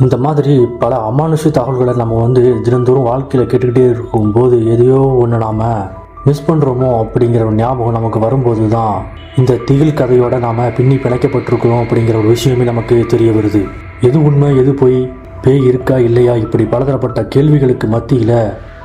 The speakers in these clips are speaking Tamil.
இந்த மாதிரி பல அமானுஷ தகவல்களை நம்ம வந்து தினந்தோறும் வாழ்க்கையில் கேட்டுக்கிட்டே இருக்கும்போது எதையோ ஒன்று நாம் மிஸ் பண்ணுறோமோ அப்படிங்கிற ஒரு ஞாபகம் நமக்கு வரும்போது தான் இந்த திகில் கதையோட நாம் பின்னி பிணைக்கப்பட்டிருக்கிறோம் அப்படிங்கிற ஒரு விஷயமே நமக்கு தெரிய வருது. எது உண்மை எது போய்? பேய் இருக்கா இல்லையா? இப்படி பலதரப்பட்ட கேள்விகளுக்கு மத்தியில்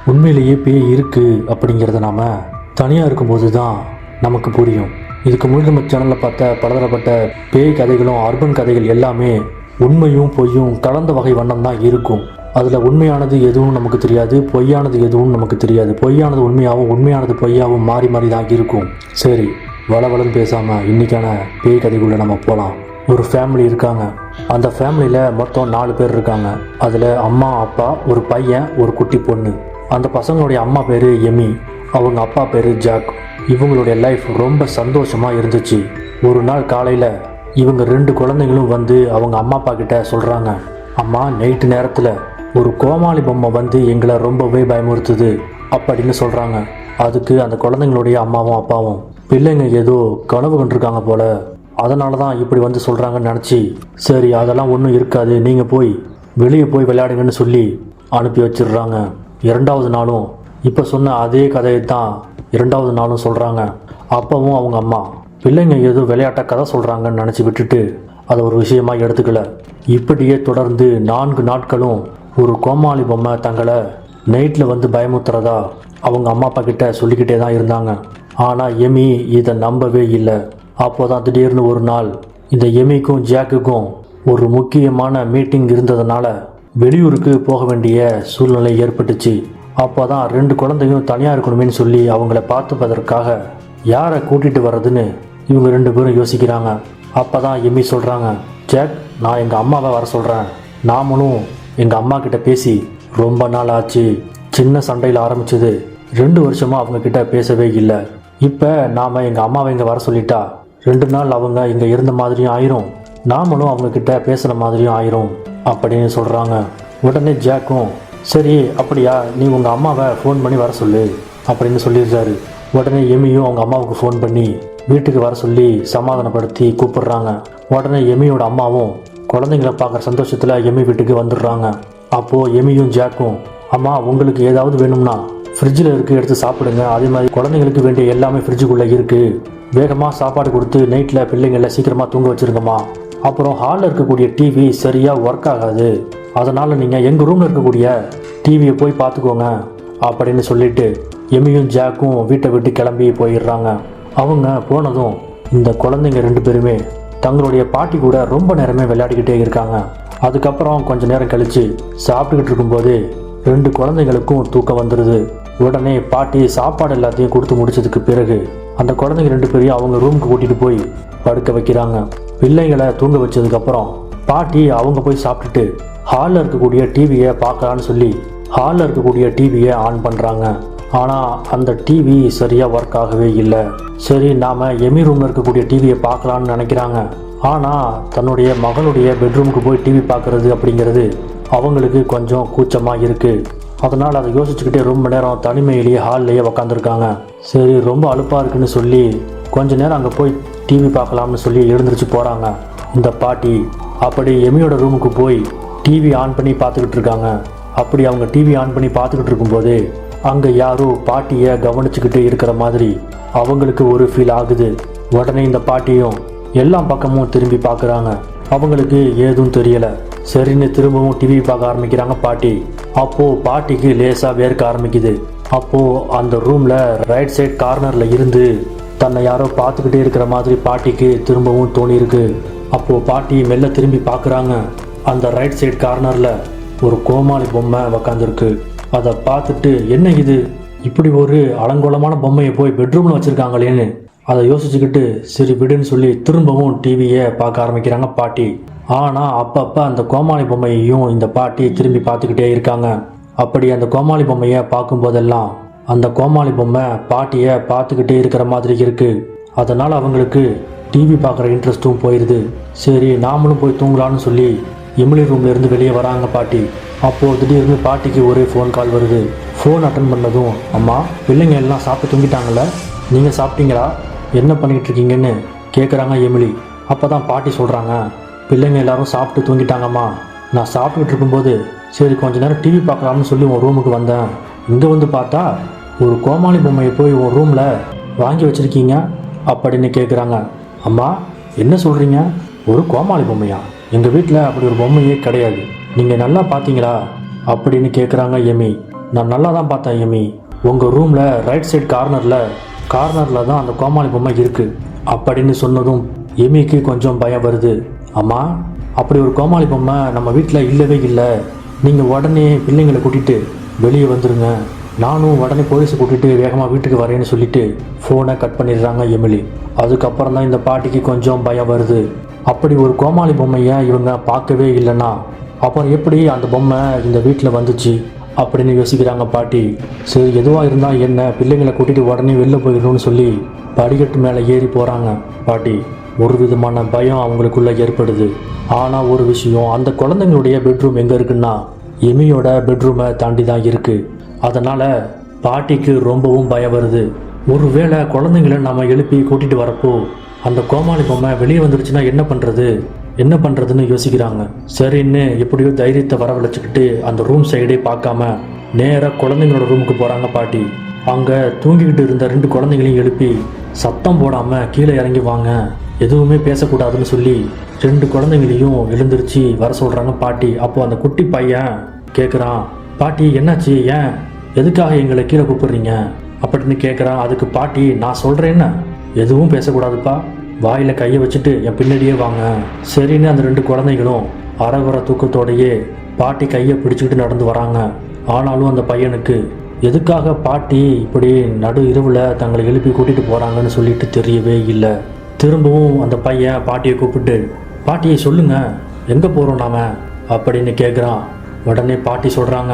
உண்மையிலேயே பேய் இருக்குது அப்படிங்கிறத நாம் தனியாக இருக்கும்போது தான் நமக்கு புரியும். இதுக்கு முன்னாடி நம்ம சேனலில் பார்த்த பலதரப்பட்ட பேய் கதைகளும் அர்பன் கதைகள் எல்லாமே உண்மையும் பொய்யும் கலந்த வகை வண்ணம் தான் இருக்கும். அதில் உண்மையானது எதுவும் நமக்கு தெரியாது பொய்யானது எதுவும் நமக்கு தெரியாது. பொய்யானது உண்மையாகவும் உண்மையானது பொய்யாகவும் மாறி மாறி தான் இருக்கும். சரி வளவளன்னு பேசாமல் இன்றைக்கான பேய் கதைக்குள்ளே நம்ம போகலாம் ஒரு ஃபேமிலி இருக்காங்க. அந்த ஃபேமிலியில் மொத்தம் நாலு பேர் இருக்காங்க. அதில் அம்மா அப்பா ஒரு பையன் ஒரு குட்டி பொண்ணு. அந்த பசங்களுடைய அம்மா பேர் எமி. அவங்க அப்பா பேர் ஜாக். இவங்களுடைய லைஃப் ரொம்ப சந்தோஷமாக இருந்துச்சு. ஒரு நாள் காலையில் இவங்க ரெண்டு குழந்தைங்களும் வந்து அவங்க அம்மா அப்பா கிட்ட சொல்கிறாங்க அம்மா நைட்டு நேரத்தில் ஒரு கோமாளி பொம்மை வந்து எங்களை ரொம்பவே பயமுறுத்துது அப்படின்னு சொல்கிறாங்க அதுக்கு அந்த குழந்தைங்களுடைய அம்மாவும் அப்பாவும் பிள்ளைங்க ஏதோ கனவு கண்டிருக்காங்க போல அதனால தான் இப்படி வந்து சொல்கிறாங்கன்னு நினச்சி சரி அதெல்லாம் ஒன்றும் இருக்காது நீங்கள் போய் வெளியே போய் விளையாடுங்கன்னு சொல்லி அனுப்பி வச்சிடுறாங்க. இரண்டாவது நாளும் இப்போ சொன்ன அதே கதையை தான் இரண்டாவது நாளும் சொல்கிறாங்க அப்பவும் அவங்க அம்மா. பிள்ளைங்க ஏதோ விளையாட்ட கதை சொல்கிறாங்கன்னு நினச்சி விட்டுட்டு அதை ஒரு விஷயமா எடுத்துக்கல. இப்படியே தொடர்ந்து நான்கு நாட்களும் ஒரு கோமாளி பொம்மை தங்களை நைட்டில் வந்து பயமுத்துறதா அவங்க அம்மா அப்பா கிட்ட சொல்லிக்கிட்டே தான் இருந்தாங்க. ஆனால் எமி இதை நம்பவே இல்லை. அப்போ தான் திடீர்னு ஒரு நாள் இந்த எமிக்கும் ஜாக்குக்கும் ஒரு முக்கியமான மீட்டிங் இருந்ததுனால வெளியூருக்கு போக வேண்டிய சூழ்நிலை ஏற்பட்டுச்சு. அப்போ தான் ரெண்டு குழந்தையும் தனியாக இருக்கணுமேனு சொல்லி அவங்கள பார்த்துப்பதற்காக யாரை கூட்டிகிட்டு வர்றதுன்னு இவங்க ரெண்டு பேரும் யோசிக்கிறாங்க. அப்போ தான் எம்மி சொல்கிறாங்க ஜாக் நான் எங்கள் அம்மாவை வர சொல்கிறேன் நாமளும் எங்கள் அம்மா கிட்ட பேசி ரொம்ப நாள் ஆச்சு சின்ன சண்டையில் ஆரம்பிச்சது. ரெண்டு வருஷமாக அவங்க கிட்ட பேசவே இல்லை. இப்போ நாம் எங்கள் அம்மாவை இங்கே வர சொல்லிட்டா ரெண்டு நாள் அவங்க இங்கே இருந்த மாதிரியும் ஆயிரும். நாமளும் அவங்க கிட்ட பேசுகிற மாதிரியும் ஆயிரும் அப்படின்னு சொல்கிறாங்க உடனே ஜாக்கும் சரி அப்படியா நீ உங்கள் அம்மாவை ஃபோன் பண்ணி வர சொல்லு அப்படின்னு சொல்லியிருக்காரு உடனே எமியும் அவங்க அம்மாவுக்கு ஃபோன் பண்ணி வீட்டுக்கு வர சொல்லி சமாதானப்படுத்தி கூப்பிடுறாங்க. உடனே எமியோட அம்மாவும் குழந்தைங்கள பார்க்குற சந்தோஷத்தில் எமி வீட்டுக்கு வந்துடுறாங்க. அப்போது எமியும் ஜாக்கும் அம்மா உங்களுக்கு ஏதாவது வேணும்னா ஃப்ரிட்ஜில் இருக்குது எடுத்து சாப்பிடுங்க. அதே மாதிரி குழந்தைங்களுக்கு வேண்டிய எல்லாமே ஃப்ரிட்ஜுக்குள்ளே இருக்குது வேகமாக சாப்பாடு கொடுத்து நைட்டில் பிள்ளைங்களை சீக்கிரமாக தூங்க வச்சுருங்கம்மா. அப்புறம் ஹாலில் இருக்கக்கூடிய டிவி சரியாக ஒர்க் ஆகாது. அதனால் நீங்கள் எங்கள் ரூமில் இருக்கக்கூடிய டிவியை போய் பார்த்துக்கோங்க அப்படின்னு சொல்லிட்டு எமியும் ஜாக்கும் வீட்டை விட்டு கிளம்பி போயிடுறாங்க. அவங்க போனதும் இந்த குழந்தைங்க ரெண்டு பேருமே தங்களுடைய பாட்டி கூட ரொம்ப நேரமே விளையாடிக்கிட்டே இருக்காங்க. அதுக்கப்புறம் கொஞ்ச நேரம் கழித்து சாப்பிட்டுக்கிட்டு இருக்கும்போது ரெண்டு குழந்தைங்களுக்கும் தூக்கம் வந்துடுது உடனே பாட்டி சாப்பாடு எல்லாத்தையும் கொடுத்து முடிச்சதுக்கு பிறகு அந்த குழந்தைங்க ரெண்டு பேரையும் அவங்க ரூமுக்கு கூட்டிகிட்டு போய் படுக்க வைக்கிறாங்க. பிள்ளைங்களை தூங்க வச்சதுக்கப்புறம் பாட்டி அவங்க போய் சாப்பிட்டுட்டு ஹாலில் இருக்கக்கூடிய டிவியை பார்க்கலான்னு சொல்லி ஹாலில் இருக்கக்கூடிய டிவியை ஆன் பண்ணுறாங்க ஆனால் அந்த டிவி சரியாக ஒர்க் ஆகவே இல்லை. சரி நாம் எமி ரூமில் இருக்கக்கூடிய டிவியை பார்க்கலான்னு நினைக்கிறாங்க. ஆனால் தன்னுடைய மகளுடைய பெட்ரூமுக்கு போய் டிவி பார்க்குறது அப்படிங்கிறது அவங்களுக்கு கொஞ்சம் கூச்சமாக இருக்குது அதனால் அதை யோசிச்சுக்கிட்டே ரொம்ப நேரம் தனிமையிலேயே ஹால்லேயே உக்காந்துருக்காங்க. சரி ரொம்ப அலுப்பாக இருக்குன்னு சொல்லி கொஞ்ச நேரம் அங்கே போய் டிவி பார்க்கலாம்னு சொல்லி எழுந்திரிச்சு போகிறாங்க இந்த பாட்டி அப்படி எமியோட ரூமுக்கு போய் டிவி ஆன் பண்ணி பார்த்துக்கிட்டு இருக்காங்க. அப்படி அவங்க டிவி ஆன் பண்ணி பார்த்துக்கிட்டு இருக்கும்போது அங்கே யாரோ பாட்டியை கவனிச்சுக்கிட்டு இருக்கிற மாதிரி அவங்களுக்கு ஒரு ஃபீல் ஆகுது. உடனே இந்த பாட்டியும் எல்லா பக்கமும் திரும்பி பார்க்குறாங்க அவங்களுக்கு ஏதும் தெரியலை. சரின்னு திரும்பவும் டிவி பார்க்க ஆரம்பிக்கிறாங்க பாட்டி. அப்போது பாட்டிக்கு லேசாக வேர்க்க ஆரம்பிக்குது. அப்போது அந்த ரூமில் ரைட் சைட் கார்னரில் இருந்து தன்னை யாரோ பார்த்துக்கிட்டே இருக்கிற மாதிரி பாட்டிக்கு திரும்பவும் தோணியிருக்கு. அப்போது பாட்டி மெல்ல திரும்பி பார்க்குறாங்க அந்த ரைட் சைட் கார்னரில் ஒரு கோமாளி பொம்மை உக்காந்துருக்கு. அதை பார்த்துட்டு என்ன இது? இப்படி ஒரு அலங்கோலமான பொம்மையை போய் பெட்ரூமில் வச்சுருக்காங்களேன்னு? அதை யோசிச்சுக்கிட்டு சரி விடுன்னு சொல்லி திரும்பவும் டிவியை பார்க்க ஆரம்பிக்கிறாங்க பாட்டி. ஆனால் அப்பப்போ அந்த கோமாளி பொம்மையையும் இந்த பாட்டி திரும்பி பார்த்துக்கிட்டே இருக்காங்க. அப்படி அந்த கோமாளி பொம்மையை பார்க்கும்போதெல்லாம் அந்த கோமாளி பொம்மை பாட்டியை பார்த்துக்கிட்டே இருக்கிற மாதிரி இருக்குது அதனால் அவங்களுக்கு டிவி பார்க்குற இன்ட்ரெஸ்ட்டும் போயிடுது சரி நாமளும் போய் தூங்கலான்னு சொல்லி எமிலி ரூம்லேருந்து வெளியே வராங்க பாட்டி. அப்போது திடீர்னு பாட்டிக்கு ஒரே ஃபோன் கால் வருது. ஃபோன் அட்டன் பண்ணதும் அம்மா பிள்ளைங்க எல்லாம் சாப்பிட்டு தூங்கிட்டாங்கல்ல? நீங்கள் சாப்பிட்டீங்களா? என்ன பண்ணிக்கிட்டு இருக்கீங்கன்னு? கேட்குறாங்க எமிலி. அப்போ தான் பாட்டி சொல்கிறாங்க பிள்ளைங்க எல்லாரும் சாப்பிட்டு தூங்கிட்டாங்கம்மா. நான் சாப்பிட்டுட்டு இருக்கும்போது சரி கொஞ்ச நேரம் டிவி பார்க்கலாம்னு சொல்லி உன் ரூமுக்கு வந்தேன். இங்கே வந்து பார்த்தா ஒரு கோமாளி பொம்மையை போய் உன் ரூமில் வாங்கி வச்சிருக்கீங்க. அப்படின்னு கேட்குறாங்க அம்மா என்ன சொல்கிறீங்க ஒரு கோமாளி பொம்மையா? எங்கள் வீட்டில் அப்படி ஒரு பொம்மையே கிடையாது. நீங்கள் நல்லா பார்த்தீங்களா அப்படின்னு கேட்குறாங்க எமி. நான் நல்லா தான் பார்த்தேன் எமி. உங்கள் ரூமில் ரைட் சைடு கார்னரில் கார்னரில் தான் அந்த கோமாளி பொம்மை இருக்குது அப்படின்னு சொன்னதும் எமிக்கு கொஞ்சம் பயம் வருது. அம்மா அப்படி ஒரு கோமாளி பொம்மை நம்ம வீட்டில் இல்லவே இல்லை. நீங்கள் உடனே பிள்ளைங்களை கூட்டிகிட்டு வெளியே வந்துடுங்க நானும் உடனே போலீஸை கூட்டிகிட்டு வேகமாக வீட்டுக்கு வரேன்னு சொல்லிட்டு ஃபோனை கட் பண்ணிடுறாங்க எமிலி. அதுக்கப்புறம் தான் இந்த பாட்டிக்கு கொஞ்சம் பயம் வருது. அப்படி ஒரு கோமாளி பொம்மையை இவங்க பார்க்கவே இல்லைன்னா அப்புறம் எப்படி அந்த பொம்மை இந்த வீட்டில் வந்துச்சு? அப்படின்னு யோசிக்கிறாங்க பாட்டி. சரி எதுவாக இருந்தால் என்ன? பிள்ளைங்களை கூட்டிகிட்டு உடனே வெளில போயிடணும்னு சொல்லி படிக்கட்டு மேலே ஏறி போகிறாங்க பாட்டி. ஒரு விதமான பயம் அவங்களுக்குள்ளே ஏற்படுது. ஆனால் ஒரு விஷயம் அந்த குழந்தைங்களுடைய பெட்ரூம் எங்கே இருக்குன்னா எமியோட பெட்ரூமை தாண்டி தான் இருக்குது அதனால் பாட்டிக்கு ரொம்பவும் பயம் வருது. ஒருவேளை குழந்தைங்கள நம்ம எழுப்பி கூட்டிகிட்டு வரப்போ அந்த கோமாளி பொம்மை வெளியே வந்துடுச்சுன்னா என்ன பண்ணுறது என்ன பண்ணுறதுன்னு யோசிக்கிறாங்க. சரின்னு எப்படியோ தைரியத்தை வரவழைச்சிக்கிட்டு அந்த ரூம் சைடே பார்க்காம நேராக குழந்தைங்களோட ரூமுக்கு போகிறாங்க பாட்டி. அங்கே தூங்கிக்கிட்டு இருந்த ரெண்டு குழந்தைங்களையும் எழுப்பி சத்தம் போடாமல் கீழே இறங்கி வாங்க. எதுவுமே பேசக்கூடாதுன்னு சொல்லி ரெண்டு குழந்தைங்களையும் எழுந்திருச்சு வர சொல்கிறாங்க பாட்டி. அப்போது அந்த குட்டி பையன் கேட்குறான் பாட்டி என்னாச்சு? ஏன்? எதுக்காக எங்களை கீழே கூப்பிடுறீங்க? அப்படின்னு கேட்குறான் அதுக்கு பாட்டி நான் சொல்கிறேன்னு எதுவும் பேசக்கூடாதுப்பா. வாயில் கையை வச்சுட்டு என் பின்னாடியே வாங்க. சரின்னு அந்த ரெண்டு குழந்தைகளும் அறவர தூக்கத்தோடையே பாட்டி கையை பிடிச்சிக்கிட்டு நடந்து வராங்க. ஆனாலும் அந்த பையனுக்கு எதுக்காக பாட்டி இப்படி நடு இரவில் தங்களை எழுப்பி கூட்டிகிட்டு போகிறாங்கன்னு சொல்லிட்டு தெரியவே இல்லை. திரும்பவும் அந்த பையன் பாட்டியை கூப்பிட்டு பாட்டியை சொல்லுங்க எங்கே போகிறோம் நாம்? அப்படின்னு கேட்குறான் உடனே பாட்டி சொல்கிறாங்க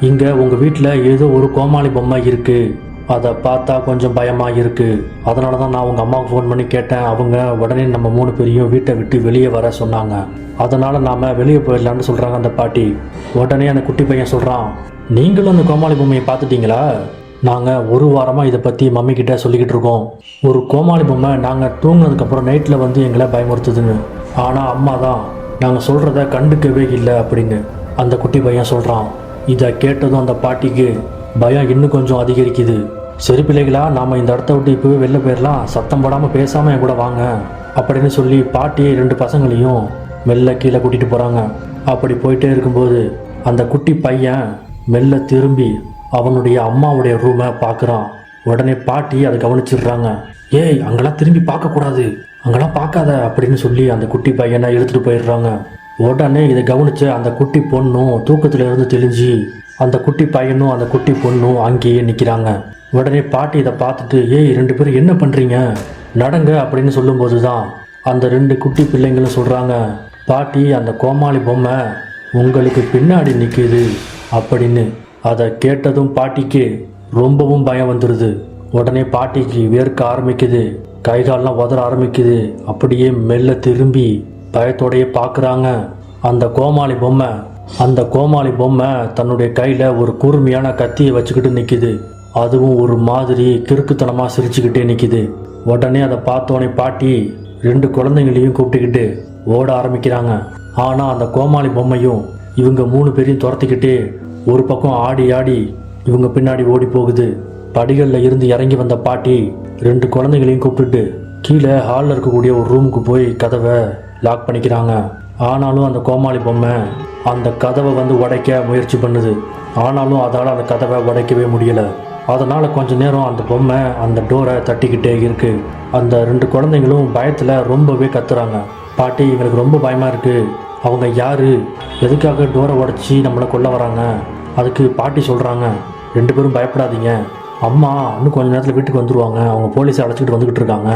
இங்கே உங்கள் வீட்டில் ஏதோ ஒரு கோமாளி பொம்மை இருக்குது அதை பார்த்தா கொஞ்சம் பயமாக இருக்குது அதனால தான் நான் உங்கள் அம்மாவுக்கு ஃபோன் பண்ணி கேட்டேன். அவங்க உடனே நம்ம மூணு பேரையும் வீட்டை விட்டு வெளியே வர சொன்னாங்க. அதனால் நாம் வெளியே போயிடலான்னு சொல்கிறாங்க அந்த பாட்டி. உடனே அந்த குட்டி பையன் சொல்கிறான் நீங்களும் அந்த கோமாளி பொம்மையை பார்த்துட்டீங்களா? நாங்கள் ஒரு வாரமாக இதை பற்றி மம்மி கிட்ட சொல்லிக்கிட்டு இருக்கோம். ஒரு கோமாளி பொம்மை நாங்கள் தூங்கினதுக்கப்புறம் நைட்டில் வந்து எங்களை பயமுறுத்துதுன்னு. ஆனால் அம்மா தான் நாங்கள் சொல்கிறத கண்டுக்கவே இல்லை அப்படின்னு அந்த குட்டி பையன் சொல்கிறான் இதை கேட்டதும் அந்த பாட்டிக்கு பயம் இன்னும் கொஞ்சம் அதிகரிக்குது. சரி பிள்ளைகளா நாம் இந்த இடத்த விட்டு இப்போவே வெளில போயிடலாம் சத்தம் போடாமல் பேசாமல் என் கூட வாங்க. அப்படின்னு சொல்லி பாட்டி ரெண்டு பசங்களையும் மெல்ல கீழே கூட்டிகிட்டு போகிறாங்க அப்படி போயிட்டே இருக்கும்போது அந்த குட்டி பையன் மெல்ல திரும்பி அவனுடைய அம்மாவுடைய ரூமை பார்க்குறான். உடனே பாட்டி அதை கவனிச்சிடுறாங்க. ஏய் அங்கெல்லாம் திரும்பி பார்க்கக்கூடாது. அங்கெல்லாம் பார்க்காத அப்படின்னு சொல்லி அந்த குட்டி பையனை இழுத்துட்டு போயிடுறாங்க. உடனே இதை கவனிச்ச அந்த குட்டி பொண்ணும் தூக்கத்தில் இருந்து தெளிஞ்சு அந்த குட்டி பையனும் அந்த குட்டி பொண்ணும் அங்கேயே நிற்கிறாங்க உடனே பாட்டி இதை பார்த்துட்டு ஏய் ரெண்டு பேரும் என்ன பண்ணுறீங்க நடங்க அப்படின்னு சொல்லும்போது தான் அந்த ரெண்டு குட்டி பிள்ளைங்களும் சொல்கிறாங்க பாட்டி அந்த கோமாளி பொம்மை உங்களுக்கு பின்னாடி நிற்கிது அப்படின்னு. அதை கேட்டதும் பாட்டிக்கு ரொம்பவும் பயம் வந்துடுது உடனே பாட்டிக்கு வேர்க்க ஆரம்பிக்குது கைகாலெலாம் உதற ஆரம்பிக்குது. அப்படியே மெல்ல திரும்பி பயத்தோடையே பார்க்குறாங்க அந்த கோமாளி பொம்மை. அந்த கோமாளி பொம்மை தன்னுடைய கையில் ஒரு கூர்மையான கத்தியை வச்சுக்கிட்டு நிற்கிது அதுவும் ஒரு மாதிரி கிறுக்குத்தனமாக சிரிச்சுக்கிட்டே நிற்கிது உடனே அதை பார்த்தோன்னே பாட்டி ரெண்டு குழந்தைங்களையும் கூப்பிட்டுக்கிட்டு ஓட ஆரம்பிக்கிறாங்க. ஆனால் அந்த கோமாளி பொம்மையும் இவங்க மூணு பேரையும் துரத்திக்கிட்டே ஒரு பக்கம் ஆடி ஆடி இவங்க பின்னாடி ஓடி போகுது. படிகளில் இருந்து இறங்கி வந்த பாட்டி ரெண்டு குழந்தைங்களையும் கூப்பிட்டுட்டு கீழே ஹாலில் இருக்கக்கூடிய ஒரு ரூமுக்கு போய் கதவை லாக் பண்ணிக்கிறாங்க. ஆனாலும் அந்த கோமாளி பொம்மை அந்த கதவை வந்து உடைக்க முயற்சி பண்ணுது. ஆனாலும் அதால் அந்த கதவை உடைக்கவே முடியல. அதனால் கொஞ்ச நேரம் அந்த பொம்மை அந்த டோரை தட்டிக்கிட்டே இருக்கு. அந்த ரெண்டு குழந்தைங்களும் பயத்தில் ரொம்பவே கத்துறாங்க. பாட்டி எங்களுக்கு ரொம்ப பயமாக இருக்குது அவங்க யார்? எதுக்காக டோரை உடச்சி நம்மளை கொல்ல வராங்க? அதுக்கு பாட்டி சொல்கிறாங்க ரெண்டு பேரும் பயப்படாதீங்க. அம்மா இன்னும் கொஞ்ச நேரத்தில் வீட்டுக்கு வந்துடுவாங்க அவங்க போலீஸை அழைச்சிக்கிட்டு வந்துக்கிட்டு இருக்காங்க.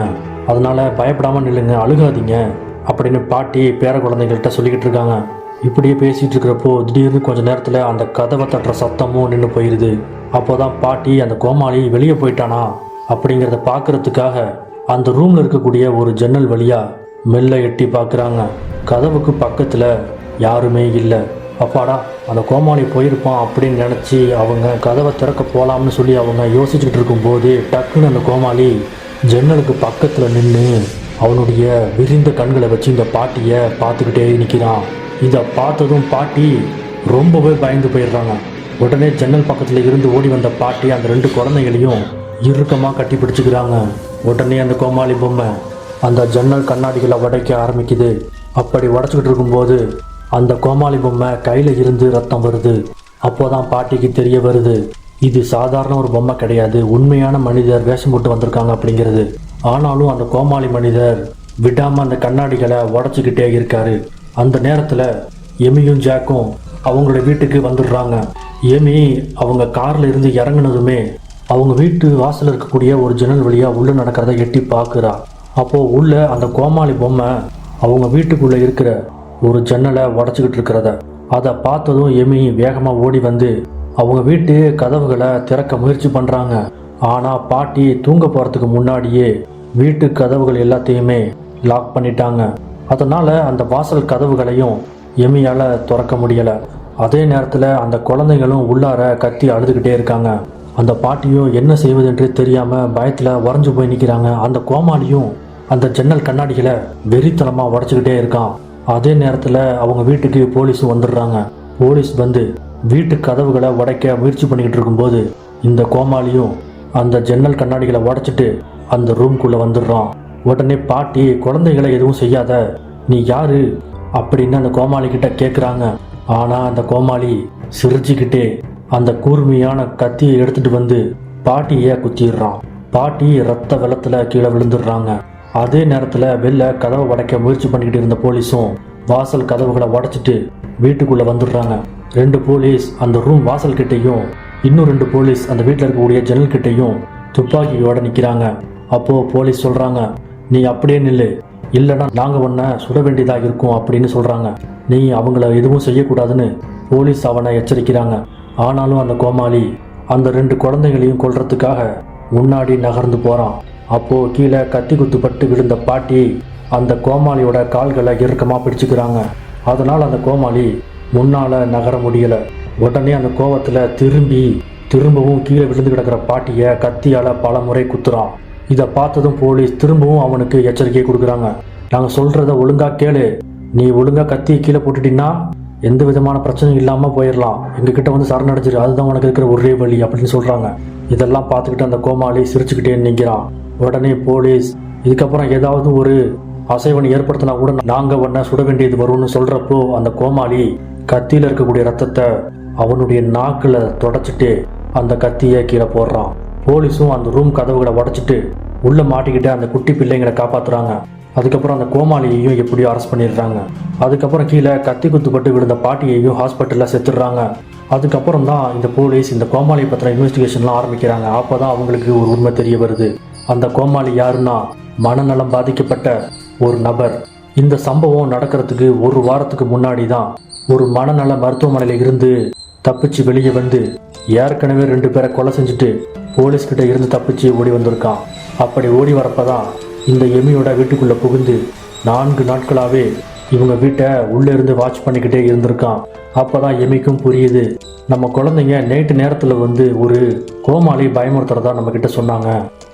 அதனால் பயப்படாமல் நில்லுங்க அழுகாதீங்க அப்படின்னு பாட்டி பேர குழந்தைங்கள்கிட்ட சொல்லிக்கிட்டு இருக்காங்க. இப்படியே பேசிகிட்டு இருக்கிறப்போ திடீர்னு கொஞ்சம் நேரத்தில் அந்த கதவை தட்டுற சத்தமும் நின்று போயிடுது அப்போ தான் பாட்டி அந்த கோமாளி வெளியே போயிட்டானா? அப்படிங்கிறத பார்க்கறதுக்காக அந்த ரூமில் இருக்கக்கூடிய ஒரு ஜன்னல் வழியாக மெல்ல எட்டி பார்க்குறாங்க. கதவுக்கு பக்கத்தில் யாருமே இல்லை. அப்பாடா அந்த கோமாளி போயிருப்பான் அப்படின்னு நினச்சி அவங்க கதவை திறக்க போகலாம்னு சொல்லி அவங்க யோசிச்சுக்கிட்டு இருக்கும்போது டக்குன்னு அந்த கோமாளி ஜன்னலுக்கு பக்கத்தில் நின்று அவனுடைய விரிந்த கண்களை வச்சு இந்த பாட்டியை பார்த்துக்கிட்டே நிற்கிறான் இதை பார்த்ததும் பாட்டி ரொம்பவே பயந்து போயிடுறாங்க. உடனே ஜன்னல் பக்கத்தில் இருந்து ஓடி வந்த பாட்டி அந்த ரெண்டு குழந்தைகளையும் இறுக்கமாக கட்டி பிடிச்சிக்கிறாங்க. உடனே அந்த கோமாளி பொம்மை அந்த ஜன்னல் கண்ணாடிகளை உடைக்க ஆரம்பிக்குது. அப்படி உடச்சிக்கிட்டு இருக்கும்போது அந்த கோமாளி பொம்மை கையில் இருந்து ரத்தம் வருது. அப்போதான் பாட்டிக்கு தெரிய வருது இது சாதாரண ஒரு பொம்மை கிடையாது உண்மையான மனிதர் வேஷம் போட்டு வந்திருக்காங்க அப்படிங்கிறது. ஆனாலும் அந்த கோமாளி மனிதர் விடாமல் அந்த கண்ணாடிகளை உடச்சிக்கிட்டே இருக்காரு. அந்த நேரத்தில் எமியும் ஜாக்கும் அவங்களோட வீட்டுக்கு வந்துடுறாங்க. ஏமி அவங்க கார்ல இருந்து இறங்குனதுமே அவங்க வீட்டு வாசலில் இருக்கக்கூடிய ஒரு ஜன்னல் வழியாக உள்ளே நடக்கிறத எட்டி பார்க்குறா அப்போ உள்ள அந்த கோமாளி பொம்மை அவங்க வீட்டுக்குள்ளே இருக்கிற ஒரு ஜன்னலை உடச்சிக்கிட்டு இருக்கிறத. அதை பார்த்ததும் எமி வேகமாக ஓடி வந்து அவங்க வீட்டு கதவுகளை திறக்க முயற்சி பண்ணுறாங்க ஆனால் பாட்டி தூங்க போகிறதுக்கு முன்னாடியே வீட்டு கதவுகள் எல்லாத்தையுமே லாக் பண்ணிட்டாங்க. அதனால் அந்த வாசல் கதவுகளையும் எமியால் திறக்க முடியலை. அதே நேரத்தில் அந்த குழந்தைகளும் உள்ளார கத்தி அழுதுகிட்டே இருக்காங்க. அந்த பாட்டியும் என்ன செய்வதென்று தெரியாமல் பயத்தில் உறைஞ்சு போய் நிற்கிறாங்க அந்த கோமாளியும் அந்த ஜன்னல் கண்ணாடிகளை வெறித்தனமாக உடச்சிக்கிட்டே இருக்கான். அதே நேரத்தில் அவங்க வீட்டுக்கு போலீஸும் வந்துடுறாங்க. போலீஸ் வந்து வீட்டு கதவுகளை உடைக்க முயற்சி பண்ணிக்கிட்டு இருக்கும்போது இந்த கோமாளியும் அந்த ஜன்னல் கண்ணாடிகளை உடச்சிட்டு அந்த ரூம்குள்ளே வந்துடுறான். உடனே பாட்டி குழந்தைகளை எதுவும் செய்யாத நீ யாரு? அப்படின்னு அந்த கோமாளி கிட்ட கேட்குறாங்க ஆனால் அந்த கோமாளி சிரிச்சுக்கிட்டே அந்த கூர்மையான கத்தியை எடுத்துட்டு வந்து பாட்டியை குத்திடுறான். பாட்டி ரத்த வெள்ளத்தில் கீழே விழுந்துடுறாங்க. அதே நேரத்தில் வெளில கதவை உடைக்க முயற்சி பண்ணிக்கிட்டு இருந்த போலீஸும் வாசல் கதவுகளை உடைச்சிட்டு வீட்டுக்குள்ளே வந்துடுறாங்க. ரெண்டு போலீஸ் அந்த ரூம் வாசல் கிட்டேயும் இன்னும் ரெண்டு போலீஸ் அந்த வீட்டில் இருக்கக்கூடிய ஜன்னல் கிட்டேயும் துப்பாக்கியோட நிற்கிறாங்க அப்போது போலீஸ் சொல்கிறாங்க நீ அப்படியே நில்லு. இல்லைன்னா நாங்கள் உன்னை சுட வேண்டியதாக இருக்கும் அப்படின்னு சொல்கிறாங்க நீ அவங்கள எதுவும் செய்யக்கூடாதுன்னு போலீஸ் அவனை எச்சரிக்கிறாங்க. ஆனாலும் அந்த கோமாளி அந்த ரெண்டு குழந்தைகளையும் கொல்றதுக்காக முன்னாடி நகர்ந்து போகிறான் அப்போது கீழே கத்தி குத்துப்பட்டு விழுந்த பாட்டி அந்த கோமாளியோட கால்களை இறுக்கமாக பிடிச்சிக்கிறாங்க. அதனால் அந்த கோமாளி முன்னால் நகர முடியலை. உடனே அந்த கோவத்தில் திரும்பி திரும்பவும் கீழே விழுந்து கிடக்கிற பாட்டியை கத்தியால் பல முறை குத்துறான். இதை பார்த்ததும் போலீஸ் திரும்பவும் அவனுக்கு எச்சரிக்கை கொடுக்குறாங்க. நாங்கள் சொல்கிறத ஒழுங்காக கேளு. நீ ஒழுங்காக கத்தி கீழே போட்டுட்டீங்கன்னா எந்த விதமான பிரச்சனையும் இல்லாமல் போயிடலாம். எங்ககிட்ட வந்து சரணடைஞ்சிரு. அதுதான் உனக்கு இருக்கிற ஒரே வழி அப்படின்னு சொல்கிறாங்க இதெல்லாம் பார்த்துக்கிட்டு அந்த கோமாளி சிரிச்சுக்கிட்டே நிற்கிறான் உடனே போலீஸ் இதுக்கப்புறம் ஏதாவது ஒரு அசைவனை ஏற்படுத்தினா கூட நாங்கள் உடனே சுட வேண்டியது வரும்னு சொல்கிறப்போ அந்த கோமாளி கத்தியில் இருக்கக்கூடிய ரத்தத்தை அவனுடைய நாக்கில் தொடச்சிட்டு அந்த கத்தியை கீழே போடுறான். போலீஸும் அந்த ரூம் கதவுகளை உடச்சிட்டு உள்ளே மாட்டிக்கிட்டு அந்த குட்டி பிள்ளைங்களை காப்பாத்துறாங்க. அதுக்கப்புறம் அந்த கோமாளியையும் எப்படியோ அரெஸ்ட் பண்ணிடுறாங்க. அதுக்கப்புறம் கீழே கத்தி குத்துப்பட்டு விழுந்த பாட்டியையும் ஹாஸ்பிட்டலில் செத்துடுறாங்க. அதுக்கப்புறம் தான் இந்த போலீஸ் இந்த கோமாளியை பத்திர இன்வெஸ்டிகேஷன்லாம் ஆரம்பிக்கிறாங்க. அப்போ தான் அவங்களுக்கு ஒரு உண்மை தெரிய வருது. அந்த கோமாளி யாருன்னா மனநலம் பாதிக்கப்பட்ட ஒரு நபர். இந்த சம்பவம் நடக்கிறதுக்கு ஒரு வாரத்துக்கு முன்னாடி தான் ஒரு மனநல மருத்துவமனையில் இருந்து தப்பிச்சு வெளியே வந்து ஏற்கனவே ரெண்டு பேரை கொலை செஞ்சுட்டு போலீஸ் கிட்ட இருந்து தப்பிச்சு ஓடி வந்திருக்கான். அப்படி ஓடி வரப்பதான் இந்த எமியோட வீட்டுக்குள்ள புகுந்து நான்கு நாட்களாவே இவங்க வீட்டை உள்ளே இருந்து வாட்ச் பண்ணிக்கிட்டே இருந்திருக்கான். அப்பதான் எமிக்கும் புரியுது. நம்ம குழந்தைங்க நைட்டு நேரத்தில் வந்து ஒரு கோமாளி பயமுறுத்துறதா நம்ம கிட்ட சொன்னாங்க.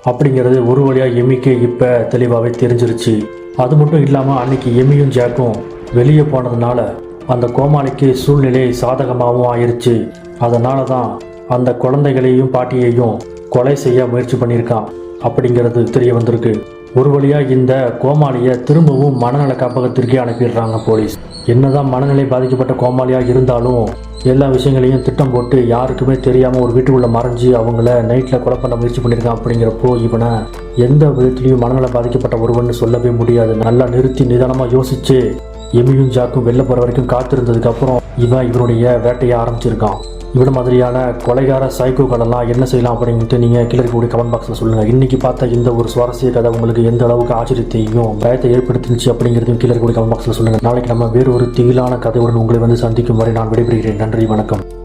அப்படிங்கிறது ஒரு வழியாக எமிக்கு இப்போ தெளிவாகவே தெரிஞ்சிருச்சு. அது மட்டும் இல்லாமல் அன்னைக்கு எமியும் ஜாக்கும் வெளியே போனதுனால அந்த கோமாளிக்கு சூழ்நிலை சாதகமாகவும் ஆயிருச்சு. அதனால தான் அந்த குழந்தைகளையும் பாட்டியையும் கொலை செய்ய முயற்சி பண்ணியிருக்கான். அப்படிங்கிறது தெரிய வந்திருக்கு. ஒரு வழியாக இந்த கோமாளியை திரும்பவும் மனநல காப்பகத்திற்கே அனுப்பிடுறாங்க போலீஸ். என்னதான் மனநிலை பாதிக்கப்பட்ட கோமாளியாக இருந்தாலும் எல்லா விஷயங்களையும் திட்டம் போட்டு யாருக்குமே தெரியாமல் ஒரு வீட்டுக்குள்ளே மறைஞ்சு அவங்கள நைட்டில் கொலை பண்ண முயற்சி பண்ணியிருக்கான் அப்படிங்கிறப்போ இவனை எந்த விதத்துலேயும் மனநல பாதிக்கப்பட்ட ஒருவன் சொல்லவே முடியாது. நல்லா நிறுத்தி நிதானமாக யோசிச்சு எமியும் ஜாக்கும் வெளில போகிற வரைக்கும் காத்திருந்ததுக்கப்புறம் இவன் இவனுடைய வேட்டையை ஆரம்பிச்சிருக்கான். இவ்வளோ மாதிரியான கொலைகார சைக்கோக்களெல்லாம் என்ன செய்யலாம் அப்படின்ட்டு நீங்கள் கீழே இருக்கக்கூடிய கமெண்ட் பாக்ஸில் சொல்லுங்கள் இன்றைக்கி பார்த்த இந்த ஒரு சுவாரஸ்ய கதை உங்களுக்கு எந்த அளவுக்கு ஆச்சரியத்தையும் பயத்தை ஏற்படுத்தினுச்சு அப்படிங்கிறதையும் கீழே இருக்கக்கூடிய கமெண்ட் பாக்ஸில் சொல்லுங்கள் நாளைக்கு நம்ம வேறு ஒரு திகிலான கதையுடன் உங்களை வந்து சந்திக்கும் வரை நான் விடைபெறுகிறேன். நன்றி வணக்கம்.